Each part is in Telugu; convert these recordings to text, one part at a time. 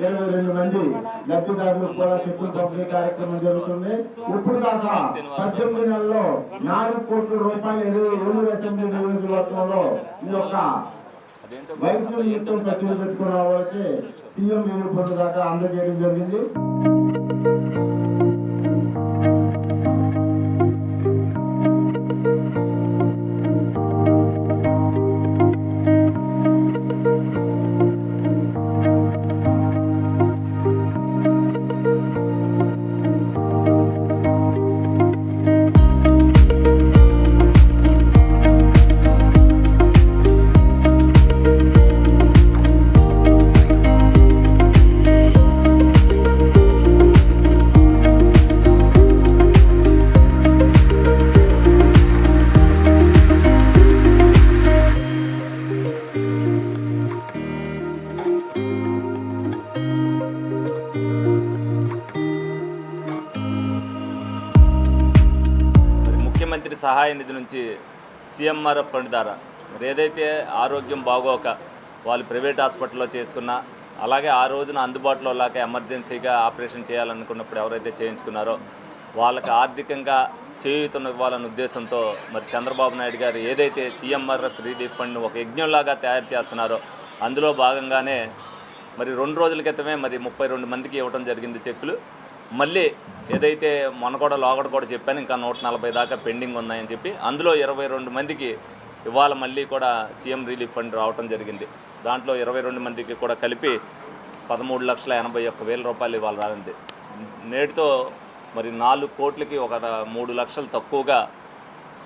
ఇరవై రెండు మంది లబ్ధిదారులకు కూడా చెప్పులు పంపిణీ కార్యక్రమం జరుగుతుంది. ఇప్పుడు దాకా పద్దెనిమిది నెలల్లో నాలుగు కోట్ల రూపాయలు ఇరవై ఏడు అసెంబ్లీ నియోజకవర్గంలో ఈ యొక్క వైద్యులు యుద్ధం ఖర్చులు పెట్టుకున్న వాళ్ళకి సీఎం నిరూపణ దాకా అందజేయడం జరిగింది. ముఖ్యమంత్రి సహాయ నిధి నుంచి సీఎంఆర్ఎఫ్ ఫండ్ ద్వారా మరి ఏదైతే ఆరోగ్యం బాగోక వాళ్ళు ప్రైవేట్ హాస్పిటల్లో చేసుకున్న అలాగే ఆ రోజున అందుబాటులో లేక ఎమర్జెన్సీగా ఆపరేషన్ చేయాలనుకున్నప్పుడు ఎవరైతే చేయించుకున్నారో వాళ్ళకి ఆర్థికంగా చేయుతున్న ఇవ్వాలన్న ఉద్దేశంతో మరి చంద్రబాబు నాయుడు గారు ఏదైతే సీఎంఆర్ఎఫ్ రిలీఫ్ ఫండ్ ఒక యజ్ఞంలాగా తయారు చేస్తున్నారో అందులో భాగంగానే మరి రెండు రోజుల క్రితమే మరి ముప్పై రెండు మందికి ఇవ్వడం జరిగింది చెక్కులు. మళ్ళీ ఏదైతే మొన్న కూడా లోగడ కూడా చెప్పాను ఇంకా నూట నలభై దాకా పెండింగ్ ఉన్నాయని చెప్పి అందులో ఇరవై రెండు మందికి ఇవాళ మళ్ళీ కూడా సీఎం రిలీఫ్ ఫండ్ రావటం జరిగింది. దాంట్లో ఇరవై రెండు మందికి కూడా కలిపి పదమూడు లక్షల ఎనభై ఒక్క వేల రూపాయలు ఇవాళ రాలింది నేటితో మరి నాలుగు కోట్లకి ఒక మూడు లక్షలు తక్కువగా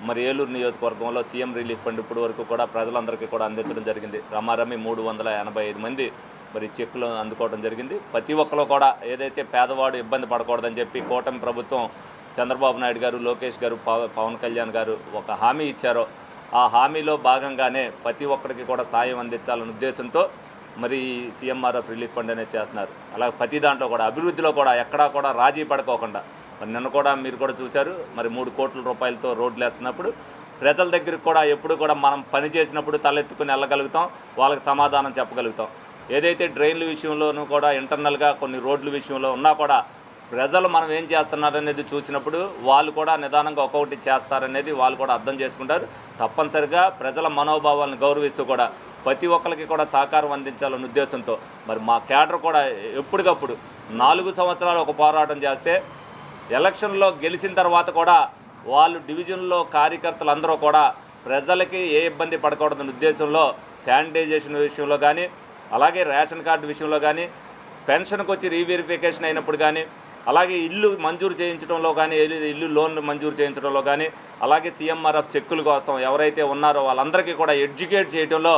మరి ఏలూరు నియోజకవర్గంలో సీఎం రిలీఫ్ ఫండ్ ఇప్పటి వరకు కూడా ప్రజలందరికీ కూడా అందించడం జరిగింది. రమారమి మూడు వందల ఎనభై ఐదు మంది మరి చెక్కులు అందుకోవడం జరిగింది. ప్రతి ఒక్కరు కూడా ఏదైతే పేదవాడు ఇబ్బంది పడకూడదని చెప్పి కూటమి ప్రభుత్వం చంద్రబాబు నాయుడు గారు లోకేష్ గారు పవ- పవన్ కళ్యాణ్ గారు ఒక హామీ ఇచ్చారో ఆ హామీలో భాగంగానే ప్రతి ఒక్కరికి కూడా సాయం అందించాలనే ఉద్దేశంతో మరి సీఎంఆర్ఎఫ్ రిలీఫ్ ఫండ్ అనేది చేస్తున్నారు. అలాగే ప్రతి దాంట్లో కూడా అభివృద్ధిలో కూడా ఎక్కడా కూడా రాజీ పడుకోకుండా మరి నిన్న కూడా మీరు కూడా చూశారు మరి మూడు కోట్ల రూపాయలతో రోడ్లు వేస్తున్నప్పుడు ప్రజల దగ్గరికి కూడా ఎప్పుడు కూడా మనం పని చేసినప్పుడు తలెత్తుకుని వెళ్ళగలుగుతాం వాళ్ళకి సమాధానం చెప్పగలుగుతాం. ఏదైతే డ్రైన్ల విషయంలోనూ కూడా ఇంటర్నల్గా కొన్ని రోడ్ల విషయంలో ఉన్నా కూడా ప్రజలు మనం ఏం చేస్తున్నారనేది చూసినప్పుడు వాళ్ళు కూడా నిదానంగా ఒక్కొక్కటి చేస్తారనేది వాళ్ళు కూడా అర్థం చేసుకుంటారు. తప్పనిసరిగా ప్రజల మనోభావాలను గౌరవిస్తూ కూడా ప్రతి ఒక్కరికి కూడా సహకారం అందించాలన్న ఉద్దేశంతో మరి మా క్యాడర్ కూడా ఎప్పటికప్పుడు నాలుగు సంవత్సరాలు ఒక పోరాటం చేస్తే ఎలక్షన్లో గెలిచిన తర్వాత కూడా వాళ్ళు డివిజన్లో కార్యకర్తలు అందరూ కూడా ప్రజలకి ఏ ఇబ్బంది పడకూడదన్న ఉద్దేశంలో శానిటైజేషన్ విషయంలో కానీ అలాగే రేషన్ కార్డు విషయంలో కానీ పెన్షన్కి వచ్చి రీవెరిఫికేషన్ అయినప్పుడు కానీ అలాగే ఇల్లు మంజూరు చేయించడంలో కానీ ఇల్లు- లోన్లు మంజూరు చేయించడంలో కానీ అలాగే సీఎంఆర్ఎఫ్ చెక్కుల కోసం ఎవరైతే ఉన్నారో వాళ్ళందరికీ కూడా ఎడ్యుకేట్ చేయడంలో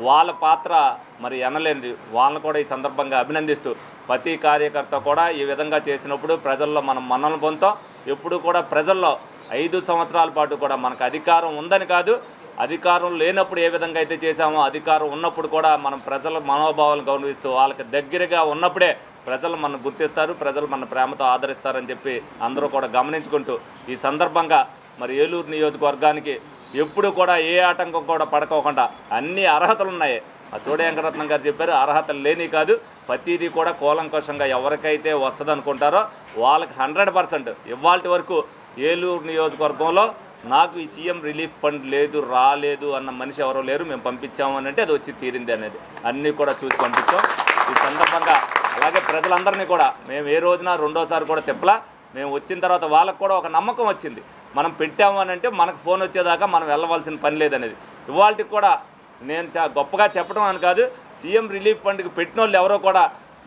వాళ్ళ పాత్ర మరి ఎనలేనిది. వాళ్ళని కూడా ఈ సందర్భంగా అభినందిస్తూ ప్రతి కార్యకర్త కూడా ఈ విధంగా చేసినప్పుడు ప్రజల్లో మనం మన్నలు పొందుతాం. ఎప్పుడు కూడా ప్రజల్లో ఐదు సంవత్సరాల పాటు కూడా మనకు అధికారం ఉందని కాదు అధికారం లేనప్పుడు ఏ విధంగా అయితే చేశామో అధికారం ఉన్నప్పుడు కూడా మనం ప్రజల మనోభావాలను గౌరవిస్తూ వాళ్ళకి దగ్గరగా ఉన్నప్పుడే ప్రజలు మనం గుర్తిస్తారు ప్రజలు మన ప్రేమతో ఆదరిస్తారని చెప్పి అందరూ కూడా గమనించుకుంటూ ఈ సందర్భంగా మరి ఏలూరు నియోజకవర్గానికి ఎప్పుడు కూడా ఏ ఆటంకం కూడా పడకోకుండా అన్ని అర్హతలు ఉన్నాయి. ఆ చూడ వెంకటరత్నం గారు చెప్పారు అర్హతలు లేని కాదు ప్రతిదీ కూడా కూలంకషంగా ఎవరికైతే వస్తుంది అనుకుంటారో వాళ్ళకి హండ్రెడ్ పర్సెంట్ ఇవాళ వరకు ఏలూరు నియోజకవర్గంలో నాకు ఈ సీఎం రిలీఫ్ ఫండ్ లేదు రాలేదు అన్న మనిషి ఎవరో లేరు మేము పంపించాము అని అంటే అది వచ్చి తీరింది అనేది. అన్నీ కూడా చూసి పంపించాం. ఈ సందర్భంగా అలాగే ప్రజలందరినీ కూడా మేము ఏ రోజున రెండోసారి కూడా తిప్పలా మేము వచ్చిన తర్వాత వాళ్ళకు కూడా ఒక నమ్మకం వచ్చింది. మనం పెట్టాము అని అంటే మనకు ఫోన్ వచ్చేదాకా మనం వెళ్ళవలసిన పని లేదనేది. ఇవాళకి కూడా నేను చా గొప్పగా చెప్పడం అని కాదు సీఎం రిలీఫ్ ఫండ్కి పెట్టిన వాళ్ళు ఎవరో కూడా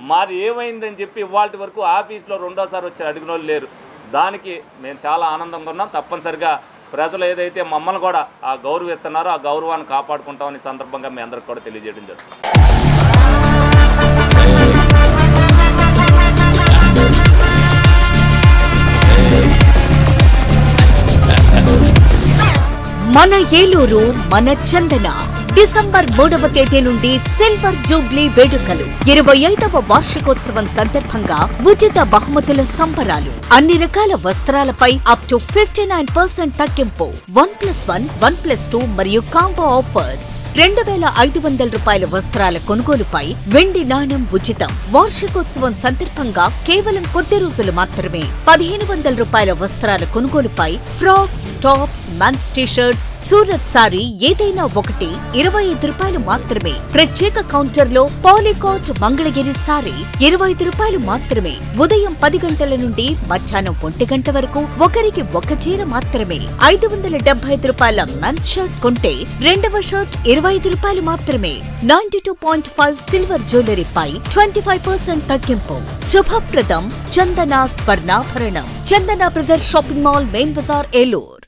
మాది ఏమైందని చెప్పి ఇవాళ వరకు ఆఫీస్లో రెండోసారి వచ్చి అడిగిన వాళ్ళు లేరు. దానికి మేము చాలా ఆనందంగా ఉన్నాం. తప్పనిసరిగా ప్రజలు ఏదైతే మమ్మల్ని కూడా ఆ గౌరవిస్తున్నారో ఆ గౌరవాన్ని కాపాడుకుంటామని సందర్భంగా మీ అందరికి కూడా తెలియజేయడం జరుగుతుంది. మన ఏలూరు మన చందన. డిసెంబర్ మూడవ తేదీ నుండి సిల్వర్ జూబ్లీ వేడుకలు. ఇరవై ఐదవ వార్షికోత్సవం సందర్భంగా ఉచిత బహుమతుల సంబరాలు. అన్ని రకాల వస్త్రాలపై up to fifty nine percent తగ్గింపు. One plus one one plus two మరియు కాంబో ఆఫర్స్ రెండు వేల ఐదు వందల రూపాయల వస్త్రాల కొనుగోలుపై వెండి నాణం ఉచితం. వార్షికోత్సవం సందర్భంగా కేవలం కొద్ది రోజులు మాత్రమే పదిహేను వందల రూపాయల వస్త్రాల కొనుగోలుపై frocks tops mens t shirts Surat sari ఏదైనా ఒకటి ఇరవై ఐదు రూపాయలు మాత్రమే. ప్రత్యేక కౌంటర్లో పాలికాట్ మంగళగిరి సారీ ఇరవై ఐదు రూపాయలు మాత్రమే. ఉదయం పది గంటల నుండి మధ్యాహ్నం ఒంటి గంట వరకు ఒకరికి ఒక చీర మాత్రమే. ఐదు వందల డెబ్బై ఐదు రూపాయల మెన్స్ షర్ట్ కొంటే రెండవ షర్ట్ ఇరవై ఐదు రూపాయలు మాత్రమే. Ninety two point five silver జ్యువెలరీపై twenty five percent తగ్గింపు. శుభప్రదం Chandana స్వర్ణాభరణం. Chandana brother shopping mall main bazaar Eluru.